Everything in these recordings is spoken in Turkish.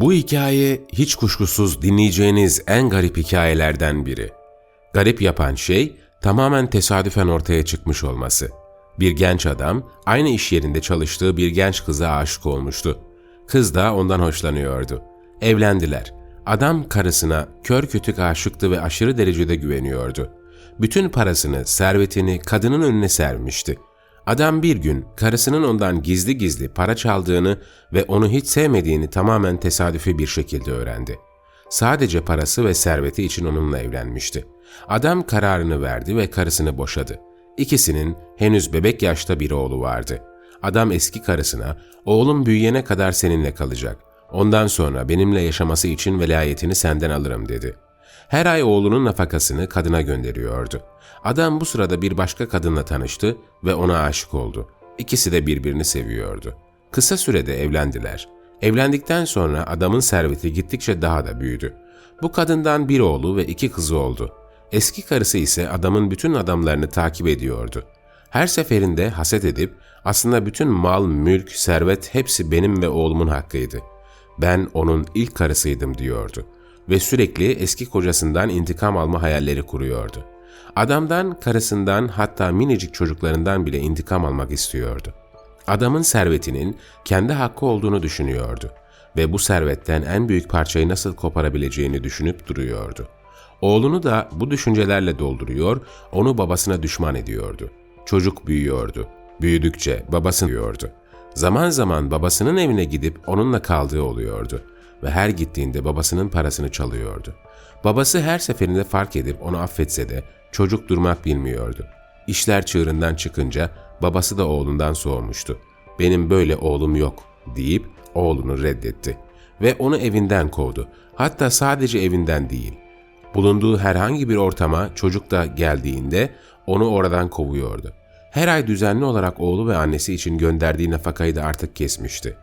Bu hikaye hiç kuşkusuz dinleyeceğiniz en garip hikayelerden biri. Garip yapan şey tamamen tesadüfen ortaya çıkmış olması. Bir genç adam aynı iş yerinde çalıştığı bir genç kıza aşık olmuştu. Kız da ondan hoşlanıyordu. Evlendiler. Adam karısına kör kütük aşıktı ve aşırı derecede güveniyordu. Bütün parasını, servetini kadının önüne sermişti. Adam bir gün karısının ondan gizli gizli para çaldığını ve onu hiç sevmediğini tamamen tesadüfi bir şekilde öğrendi. Sadece parası ve serveti için onunla evlenmişti. Adam kararını verdi ve karısını boşadı. İkisinin henüz bebek yaşta bir oğlu vardı. Adam eski karısına, oğlum büyüyene kadar seninle kalacak. Ondan sonra benimle yaşaması için velayetini senden alırım dedi. Her ay oğlunun nafakasını kadına gönderiyordu. Adam bu sırada bir başka kadınla tanıştı ve ona aşık oldu. İkisi de birbirini seviyordu. Kısa sürede evlendiler. Evlendikten sonra adamın serveti gittikçe daha da büyüdü. Bu kadından bir oğlu ve iki kızı oldu. Eski karısı ise adamın bütün adamlarını takip ediyordu. Her seferinde haset edip aslında bütün mal, mülk, servet hepsi benim ve oğlumun hakkıydı. Ben onun ilk karısıydım diyordu ve sürekli eski kocasından intikam alma hayalleri kuruyordu. Adamdan, karısından hatta minicik çocuklarından bile intikam almak istiyordu. Adamın servetinin kendi hakkı olduğunu düşünüyordu ve bu servetten en büyük parçayı nasıl koparabileceğini düşünüp duruyordu. Oğlunu da bu düşüncelerle dolduruyor, onu babasına düşman ediyordu. Çocuk büyüyordu. Büyüdükçe babasını diyordu. Zaman zaman babasının evine gidip onunla kaldığı oluyordu ve her gittiğinde babasının parasını çalıyordu. Babası her seferinde fark edip onu affetse de çocuk durmak bilmiyordu. İşler çığırından çıkınca babası da oğlundan soğumuştu. Benim böyle oğlum yok deyip oğlunu reddetti ve onu evinden kovdu. Hatta sadece evinden değil. Bulunduğu herhangi bir ortama çocuk da geldiğinde onu oradan kovuyordu. Her ay düzenli olarak oğlu ve annesi için gönderdiği nafakayı da artık kesmişti.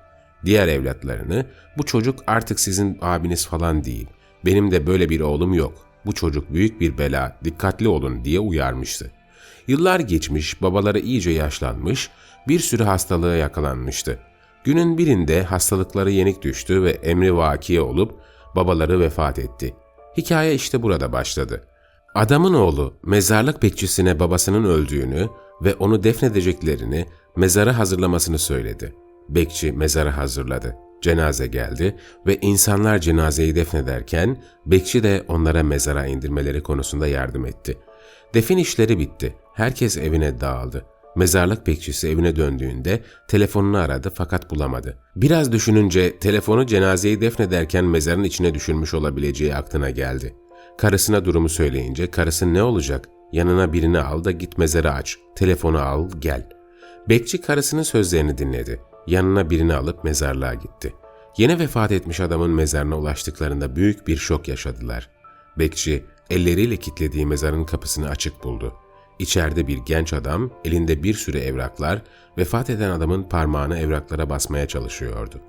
Diğer evlatlarını, bu çocuk artık sizin abiniz falan değil, benim de böyle bir oğlum yok, bu çocuk büyük bir bela, dikkatli olun diye uyarmıştı. Yıllar geçmiş, babaları iyice yaşlanmış, bir sürü hastalığa yakalanmıştı. Günün birinde hastalıkları yenik düştü ve emri vakiye olup babaları vefat etti. Hikaye işte burada başladı. Adamın oğlu mezarlık bekçisine babasının öldüğünü ve onu defnedeceklerini, mezarı hazırlamasını söyledi. Bekçi mezarı hazırladı. Cenaze geldi ve insanlar cenazeyi defnederken bekçi de onlara mezara indirmeleri konusunda yardım etti. Defin işleri bitti. Herkes evine dağıldı. Mezarlık bekçisi evine döndüğünde telefonunu aradı fakat bulamadı. Biraz düşününce telefonu cenazeyi defnederken mezarın içine düşürmüş olabileceği aklına geldi. Karısına durumu söyleyince karısı ne olacak? Yanına birini al da git mezarı aç. Telefonu al gel. Bekçi karısının sözlerini dinledi. Yanına birini alıp mezarlığa gitti. Yeni vefat etmiş adamın mezarına ulaştıklarında büyük bir şok yaşadılar. Bekçi elleriyle kilitlediği mezarın kapısını açık buldu. İçeride bir genç adam, elinde bir sürü evraklar, vefat eden adamın parmağını evraklara basmaya çalışıyordu.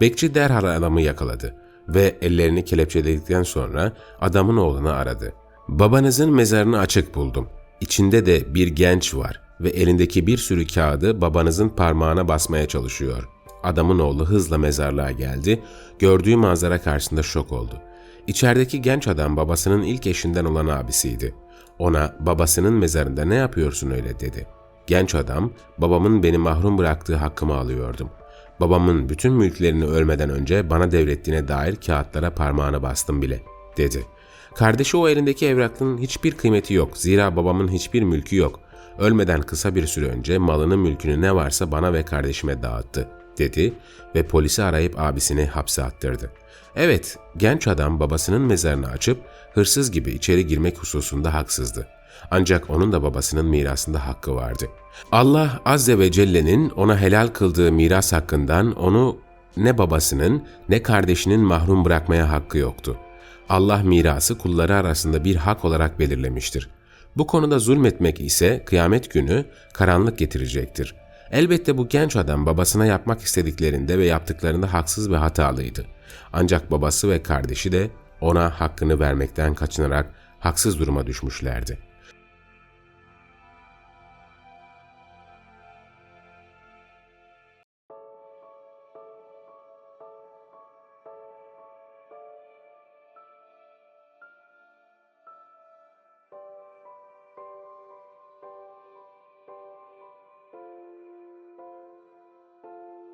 Bekçi derhal adamı yakaladı ve ellerini kelepçeledikten sonra adamın oğlunu aradı. Babanızın mezarını açık buldum. İçinde de bir genç var ve elindeki bir sürü kağıdı babanızın parmağına basmaya çalışıyor. Adamın oğlu hızla mezarlığa geldi, gördüğü manzara karşısında şok oldu. İçerideki genç adam babasının ilk eşinden olan abisiydi. Ona babasının mezarında ne yapıyorsun öyle dedi. Genç adam, babamın beni mahrum bıraktığı hakkımı alıyordum. Babamın bütün mülklerini ölmeden önce bana devrettiğine dair kağıtlara parmağını bastım bile, dedi. Kardeşi o elindeki evrakın hiçbir kıymeti yok. Zira babamın hiçbir mülkü yok. Ölmeden kısa bir süre önce malını mülkünü ne varsa bana ve kardeşime dağıttı, dedi ve polisi arayıp abisini hapse attırdı. Evet, genç adam babasının mezarını açıp hırsız gibi içeri girmek hususunda haksızdı. Ancak onun da babasının mirasında hakkı vardı. Allah Azze ve Celle'nin ona helal kıldığı miras hakkından onu ne babasının ne kardeşinin mahrum bırakmaya hakkı yoktu. Allah mirası kulları arasında bir hak olarak belirlemiştir. Bu konuda zulmetmek ise kıyamet günü karanlık getirecektir. Elbette bu genç adam babasına yapmak istediklerinde ve yaptıklarında haksız ve hatalıydı. Ancak babası ve kardeşi de ona hakkını vermekten kaçınarak haksız duruma düşmüşlerdi.